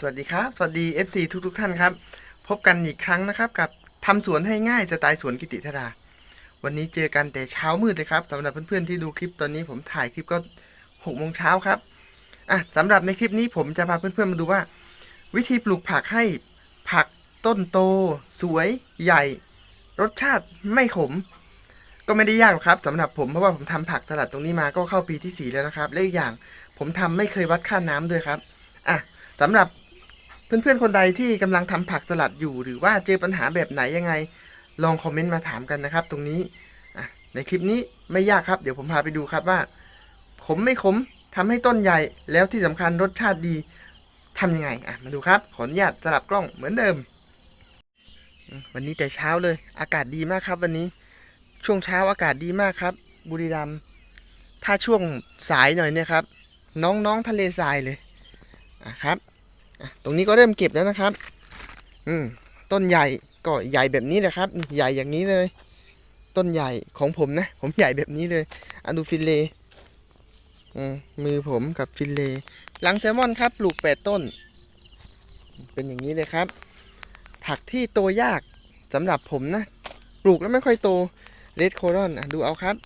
สวัสดีครับ สวัสดี FC ทุกทุกๆท่านครับ พบกันอีกครั้งนะครับ กับทำสวนให้ง่ายสไตล์สวนกิติธรา วันนี้เจอกันแต่เช้ามืดเลยครับสำหรับเพื่อนๆที่ดูคลิปตอนนี้ผมถ่ายคลิปก็6โมงเช้าครับอะสำหรับในคลิปนี้ผมจะพาเพื่อนๆมาดูว่า วิธีปลูกผักให้ผักต้นโต สวย ใหญ่ รสชาติไม่ขม ก็ไม่ได้ยากหรอกครับสำหรับผมเพราะว่าผมทำผักสลัดตรงนี้มาก็เข้าปีที่สี่แล้วนะครับและอีกอย่างผมทำไม่เคยวัดค่าน้ำด้วยครับอะสำหรับ เพื่อนๆคนใดที่กำลังทำผักสลัดอยู่หรือว่าเจอปัญหาแบบไหนยังไง ลองคอมเมนต์มาถามกันนะครับ ตรงนี้ในคลิปนี้ไม่ยากครับ เดี๋ยวผมพาไปดูครับว่า ขมไม่ขมทำให้ต้นใหญ่แล้วที่สำคัญรสชาติดีทำยังไงอะมาดูครับ ขออนุญาตสลับกล้องเหมือนเดิม วันนี้แต่เช้าเลย อากาศดีมากครับ วันนี้ช่วงเช้าอากาศดีมากครับ บุรีรัมย์ถ้าช่วงสายหน่อยเนี่ยครับ น้องๆทะเลทรายเลยอะครับ ตรงนี้ก็เริ่มเก็บแล้วนะครับ อืมต้นใหญ่ก็ใหญ่แบบนี้แหละครับ ใหญ่อย่างนี้เลย ต้นใหญ่ของผมนะ ผมใหญ่แบบนี้เลยอะดูฟิลเลอืมมือผมกับฟิลเลหลังแซลมอนครับปลูกแปดต้น เป็นอย่างนี้เลยครับ ผักที่โตยากสำหรับผมนะ ปลูกแล้วไม่ค่อยโตเรดโครอนอะดูเอาครับ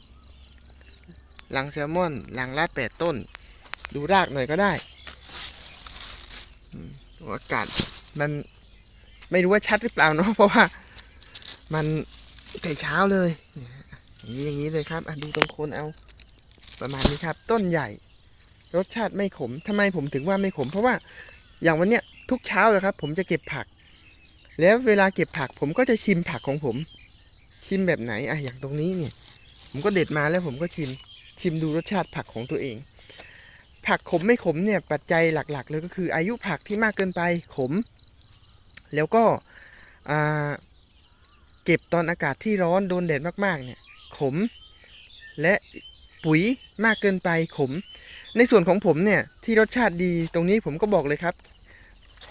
หลังแซลมอนหลังลาดแปดต้น ดูรากหน่อยก็ได้ อากาศมันไม่รู้ว่าชัดหรือเปล่าเนาะเพราะว่ามันแต่เช้าเลยอย่างนี้อย่างนี้เลยครับดูตรงโคนเอาประมาณนี้ครับ ต้นใหญ่ รสชาติไม่ขมทำไมผมถึงว่าไม่ขม เพราะว่าอย่างวันเนี้ยทุกเช้าเลยครับ ผมจะเก็บผัก แล้วเวลาเก็บผัก ผมก็จะชิมผักของผม ชิมแบบไหนอะอย่างตรงนี้เนี่ย ผมก็เด็ดมาแล้วผมก็ชิมชิมดูรสชาติผักของตัวเอง ผักขมไม่ขมเนี่ยปัจจัยหลักๆเลยก็คืออายุผักที่มากเกินไปขม แล้วก็เก็บตอนอากาศที่ร้อนโดนแดดมากๆเนี่ยขม และปุ๋ยมากเกินไปขม ในส่วนของผมเนี่ยที่รสชาติดีตรงนี้ผมก็บอกเลยครับ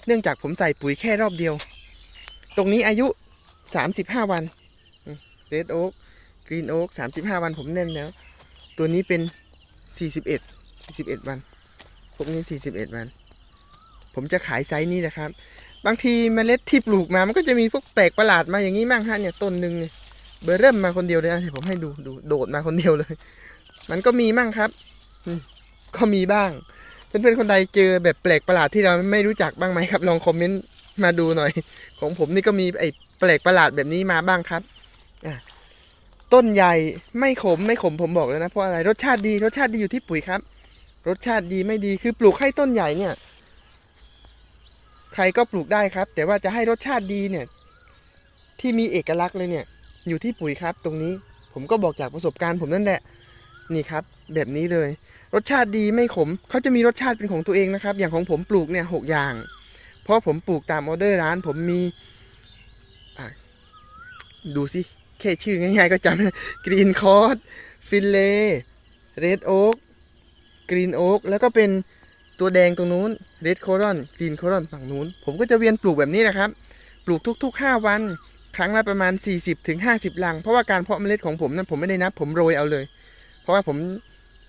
เนื่องจากผมใส่ปุ๋ยแค่รอบเดียว ตรงนี้อายุ 35 วันเรดโอ๊กกรีนโอ๊ก35 วันผมแน่นแล้ว ตัวนี้เป็น 41 41วัน พวกนี้41วัน ผมจะขายไซส์นี้นะครับ บางทีเมล็ดที่ปลูกมา มันก็จะมีพวกแปลกประหลาดมาอย่างนี้มั่งฮะเนี่ยต้นหนึ่งเนี่ยเบอร์เริ่มมาคนเดียวเลยนะเดี๋ยวผมให้ดูดูโดดมาคนเดียวเลย มันก็มีมั่งครับก็มีบ้าง เพื่อนๆคนใดเจอแบบแปลกประหลาดที่เราไม่รู้จักบ้างไหมครับ ลองคอมเมนต์มาดูหน่อย ของผมนี่ก็มีไอ้แปลกประหลาดแบบนี้มาบ้างครับต้นใหญ่ไม่ขมไม่ขมผมบอกแล้วนะเพราะอะไรรสชาติดีรสชาติดีอยู่ที่ปุ๋ยครับ รสชาติดีไม่ดีคือปลูกให้ต้นใหญ่เนี่ย ใครก็ปลูกได้ครับ แต่ว่าจะให้รสชาติดีเนี่ย ที่มีเอกลักษณ์เลยเนี่ย อยู่ที่ปุ๋ยครับ ตรงนี้ผมก็บอกจากประสบการณ์ผมนั่นแหละ นี่ครับ แบบนี้เลย รสชาติดีไม่ขมเขาจะมีรสชาติเป็นของตัวเองนะครับ อย่างของผมปลูกเนี่ยหกอย่าง เพราะผมปลูกตามออเดอร์ร้าน ผมมีดูสิแค่ชื่อง่ายๆก็จำกรีนคอร์สฟิลเล่เรดโอ๊ก กรีนโอ๊กแล้วก็เป็นตัวแดงตรงนู้นเรดโครอนกรีนโครอนฝั่งนู้น ผมก็จะเวียนปลูกแบบนี้นะครับ ปลูกทุก ๆ 5 วัน ครั้งละประมาณ 40-50ถึง50ลัง เพราะว่าการเพาะเมล็ดของผมนั้นผมไม่ได้นับ ผมโรยเอาเลย เพราะว่าผม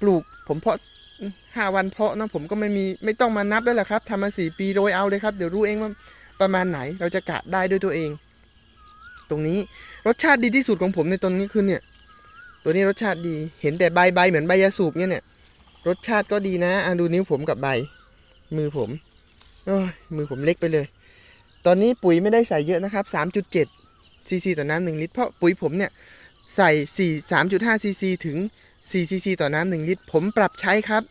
ปลูกผมเพาะ5วันเพาะนะผมก็ไม่มีไม่ต้องมานับแล้วแหละครับทำมา4ปีโรยเอาเลยครับ เดี๋ยวรู้เองว่าประมาณไหนเราจะกะได้ด้วยตัวเอง ตรงนี้รสชาติดีที่สุดของผมในตอนนี้คือเนี่ย ตัวนี้รสชาติดีเห็นแต่ใบใบเหมือนใบยาสูบเนี่ยเนี่ย รสชาติก็ดีนะอะดูนิ้วผมกับใบ มือผมโอ้ยมือผมเล็กไปเลย ตอนนี้ปุ๋ยไม่ได้ใส่เยอะนะครับ 3.7ซีซีต่อน้ำหนึ่งลิตร เพราะปุ๋ยผมเนี่ยใส่4 3.5ซีซีถึง4ซีซีต่อน้ำหนึ่งลิตร ผมปรับใช้ครับ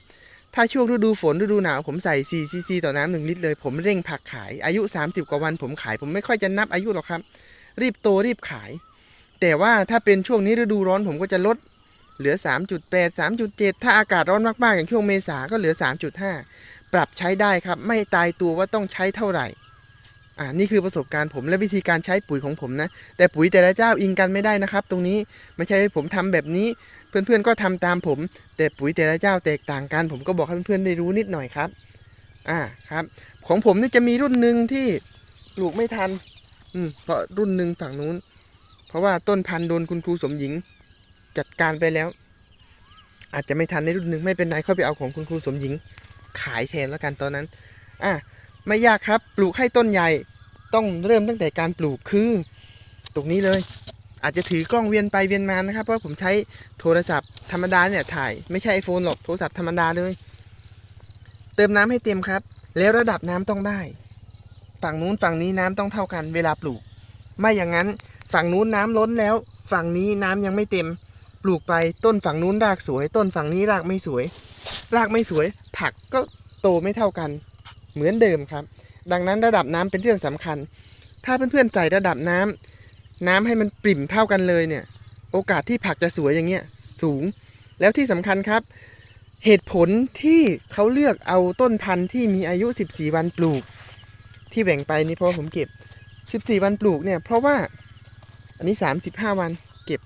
ถ้าช่วงฤดูฝนฤดูหนาว ผมใส่4ซีซีต่อน้ำหนึ่งลิตรเลย ผมเร่งผักขาย อายุ 30 กว่าวันผมขาย ผมไม่ค่อยจะนับอายุหรอกครับ รีบโตรีบขาย แต่ว่าถ้าเป็นช่วงนี้ฤดูร้อนผมก็จะลด เหลือ 3.8 3.7 ถ้าอากาศร้อนมากๆ อย่างช่วงเมษาก็เหลือ 3.5 ปรับใช้ได้ครับ ไม่ตายตัวว่าต้องใช้เท่าไหร่ อ่า นี่คือประสบการณ์ผมและวิธีการใช้ปุ๋ยของผมนะ แต่ปุ๋ยแต่ละเจ้าอิงกันไม่ได้นะครับ ตรงนี้ไม่ใช่ผมทำแบบนี้ เพื่อนๆก็ทำตามผม แต่ปุ๋ยแต่ละเจ้าแตกต่างกัน ผมก็บอกให้เพื่อนๆได้รู้นิดหน่อยครับ อ่า ครับ ของผมนี่จะมีรุ่นหนึ่งที่ปลูกไม่ทัน อืม เพราะรุ่นหนึ่งฝั่งนู้น เพราะว่าต้นพันธุ์โดนคุณครูสมหญิง จัดการไปแล้ว อาจจะไม่ทันในรุ่นหนึ่งไม่เป็นไรค่อยไปเอาของคุณครูสมหญิงขายแทนแล้วกันตอนนั้นอะไม่ยากครับปลูกให้ต้นใหญ่ต้องเริ่มตั้งแต่การปลูกคือตรงนี้เลย อาจจะถือกล้องเวียนไปเวียนมานะครับเพราะผมใช้โทรศัพท์ธรรมดาเนี่ยถ่ายไม่ใช่ไอโฟนหรอกโทรศัพท์ธรรมดาเลย เติมน้ำให้เต็มครับ แล้วระดับน้ำต้องได้ ฝั่งนู้นฝั่งนี้น้ำต้องเท่ากันเวลาปลูก ไม่อย่างนั้นฝั่งนู้นน้ำล้นแล้ว ฝั่งนี้น้ำยังไม่เต็ม ปลูกไปต้นฝั่งนู้นรากสวย ต้นฝั่งนี้รากไม่สวย รากไม่สวย ผักก็โตไม่เท่ากัน เหมือนเดิมครับ ดังนั้นระดับน้ำเป็นเรื่องสำคัญ ถ้าเพื่อนๆใส่ระดับน้ำน้ำให้มันปริ่มเท่ากันเลยเนี่ย โอกาสที่ผักจะสวยอย่างเงี้ยสูง แล้วที่สำคัญครับ เหตุผลที่เขาเลือกเอาต้นพันธุ์ที่มีอายุ 14 วันปลูก ที่แบ่งไปนี่เพราะผมเก็บ 14 วันปลูกเนี่ยเพราะว่าอันนี้ 35 วันเก็บ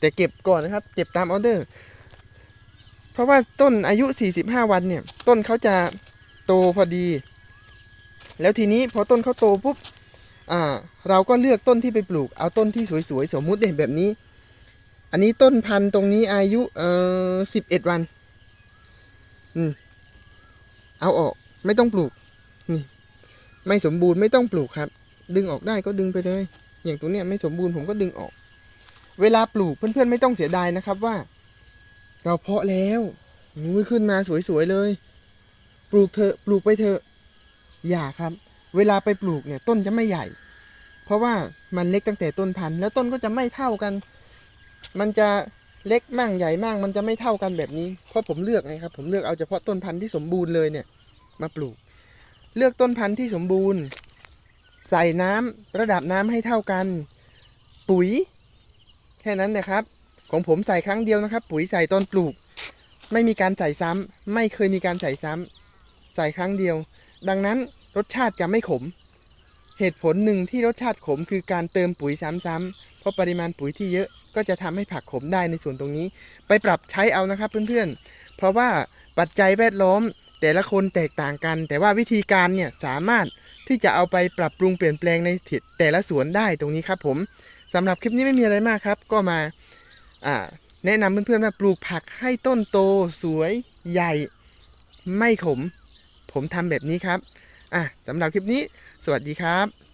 แต่เก็บก่อนนะครับ เก็บตามออเดอร์ เพราะว่าต้นอายุ 45 วันเนี่ย ต้นเขาจะโตพอดี แล้วทีนี้พอต้นเขาโตปุ๊บอ่าเราก็เลือกต้นที่ไปปลูก เอาต้นที่สวยๆ สมมุติเนี่ยแบบนี้ อันนี้ต้นพันธุ์ตรงนี้อายุเอ่อ11วัน อืม เอาออกไม่ต้องปลูก นี่ ไม่สมบูรณ์ไม่ต้องปลูกครับ ดึงออกได้ก็ดึงไปเลย อย่างตัวเนี้ยไม่สมบูรณ์ผมก็ดึงออก เวลาปลูกเพื่อนๆไม่ต้องเสียดายนะครับว่า เราเพาะแล้วอุ้ยขึ้นมาสวยๆเลย ปลูกเถอะปลูกไปเถอะอย่าครับ เวลาไปปลูกเนี่ยต้นจะไม่ใหญ่ เพราะว่ามันเล็กตั้งแต่ต้นพันธุ์แล้วต้นก็จะไม่เท่ากัน มันจะเล็กมั่งใหญ่มั่งมันจะไม่เท่ากันแบบนี้ เพราะผมเลือกไงครับ ผมเลือกเอาเฉพาะต้นพันธุ์ที่สมบูรณ์เลยเนี่ย มาปลูก เลือกต้นพันธุ์ที่สมบูรณ์ ใส่น้ำระดับน้ำให้เท่ากัน ปุ๋ย ค่นั้นนะครับ ของผมใส่ครั้งเดียวนะครับ ปุ๋ยใส่ตอนปลูก ไม่มีการใส่ซ้ำไม่เคยมีการใส่ซ้ำใส่ครั้งเดียว ดังนั้นรสชาติจะไม่ขม เหตุผลหนึ่งที่รสชาติขมคือการเติมปุ๋ยซ้ำๆเพราะปริมาณปุ๋ยที่เยอะก็จะทำให้ผักขมได้ในส่วนตรงนี้ ไปปรับใช้เอานะครับเพื่อนๆ เพราะว่าปัจจัยแวดล้อมแต่ละคนแตกต่างกัน แต่ว่าวิธีการเนี่ยสามารถที่จะเอาไปปรับปรุงเปลี่ยนแปลงในแต่ละสวนได้ตรงนี้ครับผม สำหรับคลิปนี้ไม่มีอะไรมากครับ ก็มาแนะนำเพื่อนๆว่าปลูกผักให้ต้นโตสวยใหญ่ ไม่ขม ผมทำแบบนี้ครับอะสำหรับคลิปนี้ สวัสดีครับ